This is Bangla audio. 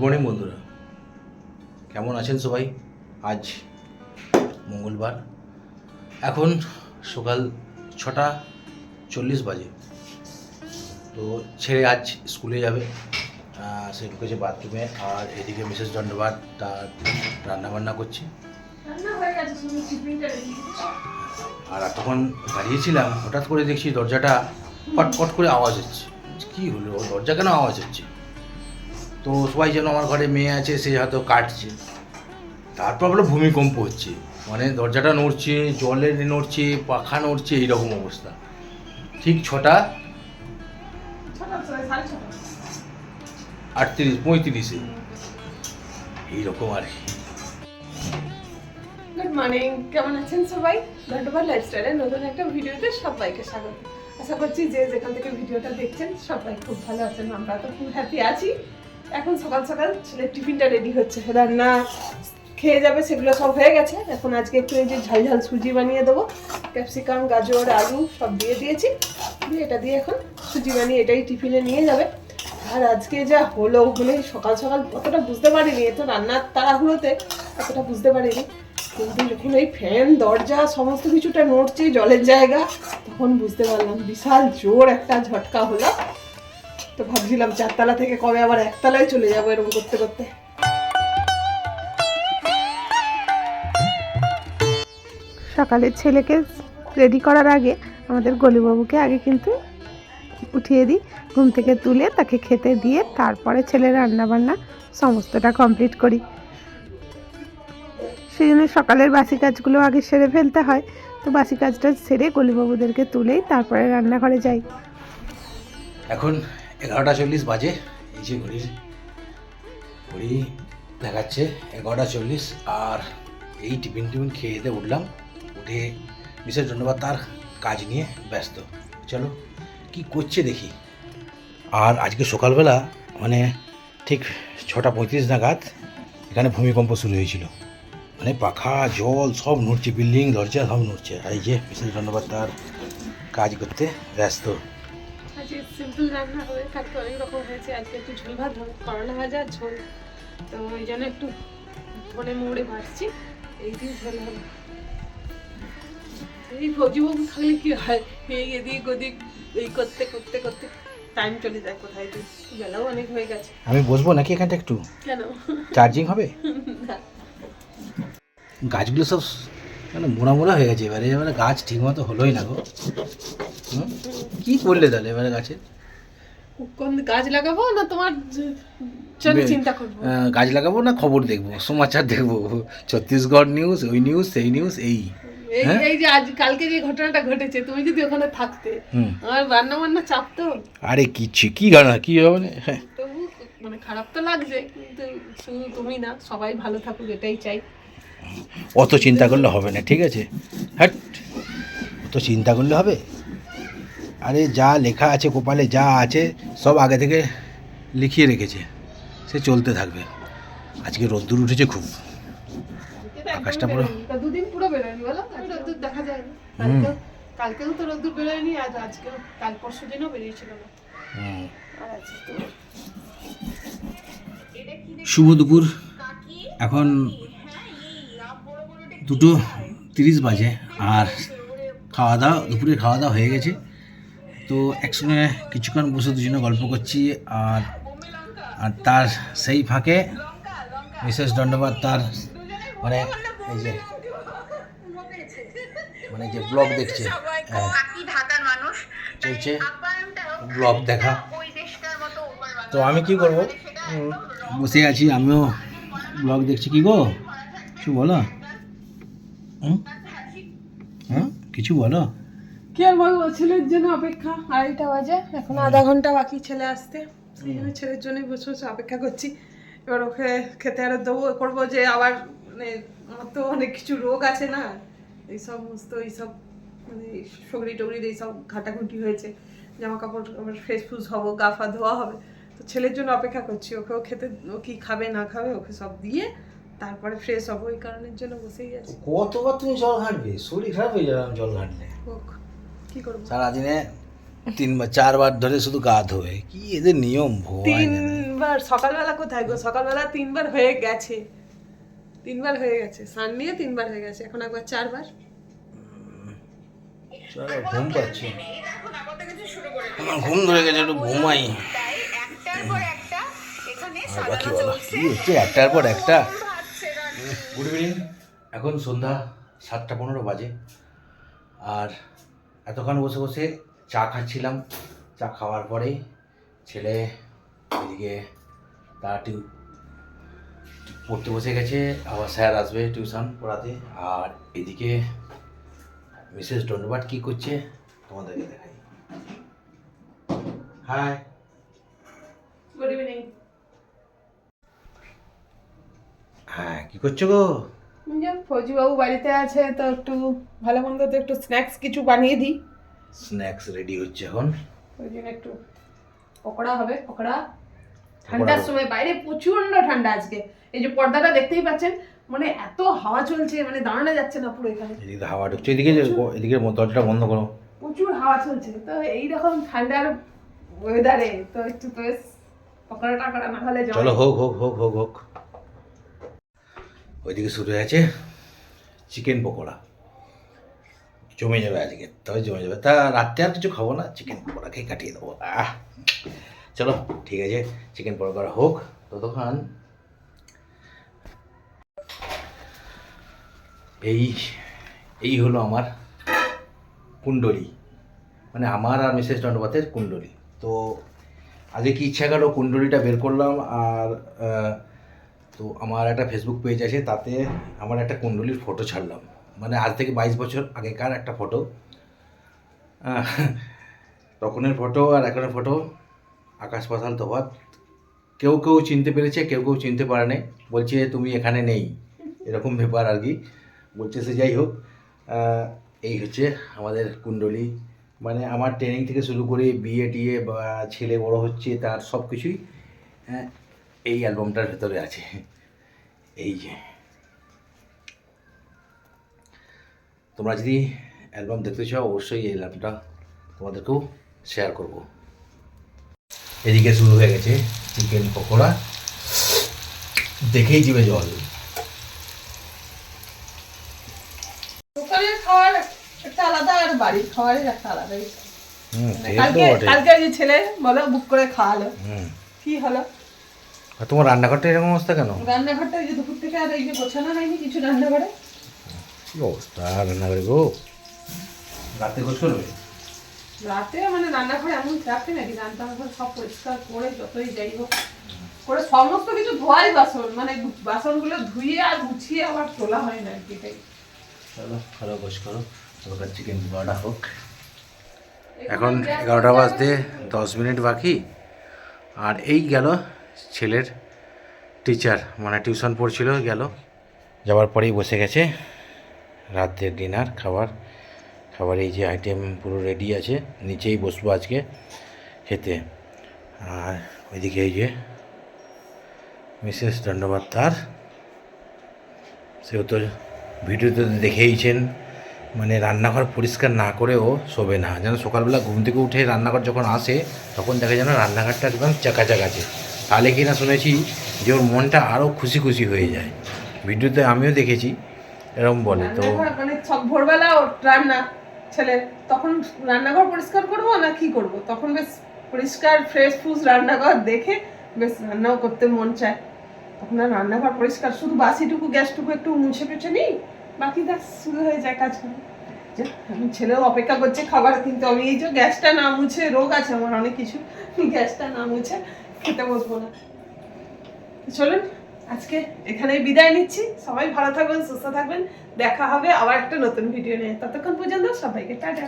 মর্নিং বন্ধুরা। কেমন আছেন সবাই? আজ মঙ্গলবার। এখন সকাল ছটা চল্লিশ বাজে। তো ছেলে আজ স্কুলে যাবে। সে ঢুকেছে বাথরুমে আর এদিকে মিসেস দণ্ডবাদ তার রান্নাবান্না করছে। আর তখন দাঁড়িয়েছিলাম হঠাৎ করে দেখছি দরজাটা পটপট করে আওয়াজ হচ্ছে। কী হলো? দরজা কেন আওয়াজ হচ্ছে? তো সবাই যেন আমার ঘরে মেয়ে আছে, সে হয়তো কাটছে। তারপর বলে ভূমিকম্প হচ্ছে। মানে দরজাটা নড়ছে, জলে নড়ছে, পাখা নড়ছে, এইরকম অবস্থা। ঠিক ছটা? আটত্রিশ, পঁয়ত্রিশে। এইরকম আর কি। গুড মর্নিং কেমন আছেন সবাই? ঘন্টবার লাইফস্টাইলের নতুন একটা ভিডিওতে সবাইকে স্বাগত। আশা করছি যে যেখান থেকে ভিডিওটা দেখছেন, সবাই খুব ভালো আছেন, আমরা তো খুব হ্যাপি আছি। এখন সকাল সকাল ছেলের টিফিনটা রেডি হচ্ছে। রান্না খেয়ে যাবে, সেগুলো সব হয়ে গেছে। এখন আজকে একটু এই যে ঝাল ঝাল সুজি বানিয়ে দেবো। ক্যাপসিকাম, গাজর, আলু সব দিয়ে দিয়েছি। দিয়ে এটা দিয়ে এখন সুজি বানিয়ে এটাই টিফিনে নিয়ে যাবে। আর আজকে যা হলো মানে সকাল সকাল অতটা বুঝতে পারিনি। এত রান্নার তাড়াহুড়োতে অতটা বুঝতে পারিনি। কিন্তু যখন এই ফ্যান, দরজা, সমস্ত কিছুটা নড়ছে জলের জায়গা, তখন বুঝতে পারলাম বিশাল জোর একটা ঝটকা হলো। তো ভাবছিলাম চারতলা থেকে কবে আবার একতলায় চলে যাব এরকম করতে করতে। সকালে ছেলেকে রেডি করার আগে আমাদের গলিবাবুকে আগে কিন্তু উঠিয়ে দিই ঘুম থেকে তুলে তাকে খেতে দিয়ে তারপরে ছেলের রান্নাবান্না সমস্তটা কমপ্লিট করি। সেই জন্য সকালের বাসি কাজগুলো আগে সেরে ফেলতে হয় তো বাসি কাজটা সেরে গলিবাবুদেরকে তুলেই তারপরে রান্নাঘরে যাই। এখন এগারোটা চল্লিশ বাজে, এই যে ঘড়ির, ঘড়ি দেখাচ্ছে, এগারোটা চল্লিশ, আর এই টিফিন টিফিন খেয়ে দিয়ে উঠলাম, উঠে বিশেষ ধন্যবাদ তার কাজ নিয়ে ব্যস্ত। চলো, কি করছে দেখি। আর আজকে সকালবেলা মানে ঠিক ছটা পঁয়ত্রিশ নাগাদ, এখানে ভূমিকম্প শুরু হয়েছিল। মানে পাখা, জল সব নড়ছে, বিল্ডিং, দরজা সব নড়ছে। আর এই যে বিশেষ ধন্যবাদ তার কাজ করতে ব্যস্ত। আজকে সিম্পল রান্না হবে কালকে অনেক রকম হয়েছে। আজকে একটু ঝোল ভাত হবে করলা ভাজা ঝোল। তো ওই জন্য একটু ধনে মুড়ে ভাজছি। এই দিয়ে ঝোল হবে। এই ফৌজিবাবু থাকলে কি হয়? এই এদিক ওদিক এই করতে করতে করতে টাইম চলে যায় কোথায় যে বেলাও অনেক হয়ে গেছে। আমি বসবো নাকি এখানটা একটু? কেন? চার্জিং হবে? গাছগুলো সব মানে মোড়া মোড়া হয়ে গেছে এবারে এবারে গাছ ঠিকমতো হলোই না গো? কি করলে তাহলে এবারে গাছে? কোন গাছ লাগাবো না তোমার চিন্তা করব? গাছ লাগাবো না খবর দেখব? সমাচার দেখব। ছত্তিশগড় নিউজ ওই নিউজ সেই নিউজ এই। এই হ্যাঁ? যে আজ কালকে যে ঘটনাটা ঘটেছে তুমি যদি ওখানে থাকতে আমার রান্না বান্না চাপ তো। আরে কিচ্ছু কি গানা কি হবে মানে? হ্যাঁ। মানে খারাপ তো লাগছে কিন্তু শুধু তুমি না সবাই ভালো থাকুক এটাই চাই। অত চিন্তা করলে হবে না ঠিক আছে? হ্যাট অত চিন্তা করলে হবে? আরে যা লেখা আছে কপালে যা আছে সব আগে থেকে লিখিয়ে রেখেছে। সে চলতে থাকবে। আজকে রোদ্দুর উঠেছে খুব। আকাশটা পুরো- দুদিন পুরো বেরোয়নি বলো? রোদ্দুর দেখা যায়নি। হুম। কালকেও কালকেও তো রোদ্দুর বেরোয়নি আজ আজকেও কাল পরশু দিনও বেরিয়েছিল না। হুম। আর আছে শুভ দুপুর। এখন দুটো তিরিশ বাজে আর খাওয়া দাওয়া দুপুরে খাওয়া দাওয়া হয়ে গেছে। তো একসঙ্গে কিছুক্ষণ বসে দুজনে গল্প করছি আর আর তার সেই ফাঁকে মিসেস দণ্ডবাদ তার মানে এই যে মানে যে ব্লগ দেখছে। হ্যাঁ, চলছে ব্লগ দেখা। তো আমি কি করব? বসে আছি আমিও ব্লগ দেখছি কি গো? কিছু বলো? হ্যাঁ কিছু বলো? কি আর বলব ছেলের জন্য অপেক্ষা। আড়াইটা বাজে এখন আধা ঘণ্টা বাকি ছেলে আসতে। ছেলের জন্যই বসে বসে অপেক্ষা করছি। এবার ওকে খেতে আরও দেবো করব যে আবার মানে আমার তো অনেক কিছু রোগ আছে না। এই সমস্ত এইসব মানে সগড়ি টগড়ির এইসব ঘাটাঘুটি হয়েছে। জামা কাপড় আবার ফ্রেশ ফুস হব গা ফা ধোয়া হবে। তো ছেলের জন্য অপেক্ষা করছি ওকেও খেতে ও কি খাবে না খাবে ওকে সব দিয়ে তারপরে ফ্রেশ হব এই কারণের জন্য বসেই আছি। কতবার তুমি জল ঘাটবে শরীর খারাপ হয়ে যাবে আমি জল ঘাটলে। কি করব? সারাদিনে তিনবার চারবার ধরে শুধু গা ধোয়। কি এদের নিয়ম তিনবার সকালবেলা কোথায় গো? সকালবেলা তিনবার হয়ে গেছে। তিনবার হয়ে গেছে। সান নিয়ে তিনবার হয়ে গেছে। এখন একবার চারবার। চলো ঘুম পাচ্ছি। আমার ঘুম ধরে গেছে একটু ঘুমাই। একটার পর একটা বাকি বলো? কি হচ্ছে? একটার পর একটা? গুড ইভিনিং এখন সন্ধ্যা সাতটা পনেরো বাজে। আর এতক্ষণ বসে বসে চা খাচ্ছিলাম। চা খাওয়ার পরে ছেলে এদিকে তার টিউ পড়তে বসে গেছে। আবার স্যার আসবে টিউশন পড়াতে। আর এদিকে মিসেস ডন্ডবাট কী করছে তোমাদেরকে দেখাই। হাই গুড ইভিনিং হ্যাঁ কী করছ গো? ফৌজিবাবু বাড়িতে আছে তো একটু ভালো মন্দ তো একটু স্ন্যাক্স কিছু বানিয়ে দিই। স্ন্যাক্স রেডি হচ্ছে এখন? ওই জন্য একটু পকোড়া হবে পকোড়া। ঠান্ডার সময় বাইরে প্রচণ্ড ঠান্ডা আজকে। এই যে পর্দাটা দেখতেই পাচ্ছেন মানে এত হাওয়া চলছে মানে দাঁড়ানো যাচ্ছে না পুরো এখানে। এদিকে হাওয়া ঢুকছে এদিকে এদিকে দরজাটা বন্ধ করো। প্রচুর হাওয়া চলছে তো এইরকম ঠান্ডার ওয়েদারে তো একটু তো বেশ পকোড়া টাকড়া না হলে চলো হোক হোক হোক হোক হোক। ওইদিকে শুরু হয়ে আছে চিকেন পকোড়া। জমে যাবে আজকে, তবে জমে যাবে। তা রাত্রে আর কিছু খাব না চিকেন পকোড়া খেয়ে কাটিয়ে দেবো। আহ! চলো, ঠিক আছে চিকেন পকোড়া হোক। ততক্ষণ এই এই হলো আমার কুণ্ডলী। মানে আমার আর মিসেস দণ্ডপাতের কুণ্ডলী। তো আজকে কি ইচ্ছা গেল কুণ্ডলিটা বের করলাম আর তো আমার একটা ফেসবুক পেজ আছে, তাতে আমার একটা কুণ্ডলির ফটো ছাড়লাম। মানে আজ থেকে বাইশ বছর আগেকার একটা ফটো তখনের ফটো আর এখনের ফটো আকাশ পাতাল তফাৎ। কেউ কেউ চিনতে পেরেছে, কেউ কেউ চিনতে পারে নাই। বলছে, তুমি এখানে নেই। এরকম ব্যাপার আর কি। বলছে, সে যাই হোক। এই হচ্ছে আমাদের কুণ্ডলী। মানে আমার ট্রেনিং থেকে শুরু করে বিয়ে টিয়ে বা ছেলে বড় হচ্ছে, তার সব কিছুই এই অ্যালবামটার ভেতরে আছে। এই যে। তোমরা যদি অ্যালবাম দেখতে চাও অবশ্যই এই অ্যালবামটা তোমাদেরকেও শেয়ার করব। এদিকে শুরু হয়ে গেছে চিকেন পকোড়া। দেখেই জিভে জল। বাড়ির খাওয়ারের একটা আলাদাই। কালকে কালকে যে ছেলে বলো বুক করে খাওয়ালো হুম। কি হলো? আর তোমার রান্নাঘরটা এরকম অবস্থা কেন? রান্নাঘরটা ওই যে দুপুর থেকে আর এই যে গোছানো হয়নি কিছু রান্নাঘরে। কি অবস্থা রান্নাঘরে গো? রাতে গোছ করবে রাতে মানে রান্নাঘরে এমন চাপে নাকি রান্নাঘর সব পরিষ্কার করে যতই যাই হোক করে সমস্ত কিছু ধোয়াই বাসন মানে বাসনগুলো ধুয়ে আর গুছিয়ে আবার তোলা হয় না আর কি এটাই। চলো ভালো গোছ করো। দরকার চিকেন পকোড়া হোক। এখন এগারোটা বাজতে দশ মিনিট বাকি। আর এই গেল ছেলের টিচার মানে টিউশন পড়ছিল, গেল। যাওয়ার পরেই বসে গেছে। রাতের ডিনার খাবার। খাবার এই যে আইটেম পুরো রেডি আছে, নিচেই বসবো আজকে খেতে। আর ওইদিকে এই যে মিসেস দণ্ডবাদ তার। সেও তো ভিডিওতে দেখেইছেন মানে রান্নাঘর পরিষ্কার না করেও শোবে না। যেন সকালবেলা ঘুম থেকে উঠে রান্নাঘর যখন আসে, তখন দেখা যেন রান্নাঘরটা একদম চাকাচাক আছে। তাহলে কিনা শুনেছি যে ওর মনটা আরও খুশি খুশি হয়ে যায়। ভিডিওতে আমিও দেখেছি এরকম বলে, তো মানে সব ভোরবেলা রান্না ছেলে, তখন রান্নাঘর পরিষ্কার করব না কি করব? তখন বেশ পরিষ্কার ফ্রেশ ফুস রান্নাঘর দেখে বেশ রান্নাও করতে মন চায়। তখন আর রান্নাঘর পরিষ্কার, শুধু বাসিটুকু, গ্যাসটুকু একটু মুছে টুছে নিই, বাকি কাজ শুরু হয়ে যায় কাজ আমি ছেলেও অপেক্ষা করছে খাবার কিন্তু, আমি এই যে গ্যাসটা না মুছে, রোগ আছে আমার অনেক কিছু, গ্যাসটা না মুছে খেতে বসবো না। চলুন, আজকে এখানেই বিদায় নিচ্ছি। সবাই ভালো থাকবেন, সুস্থ থাকবেন। দেখা হবে আবার একটা নতুন ভিডিও নিয়ে। ততক্ষণ পর্যন্ত সবাইকে টাটা।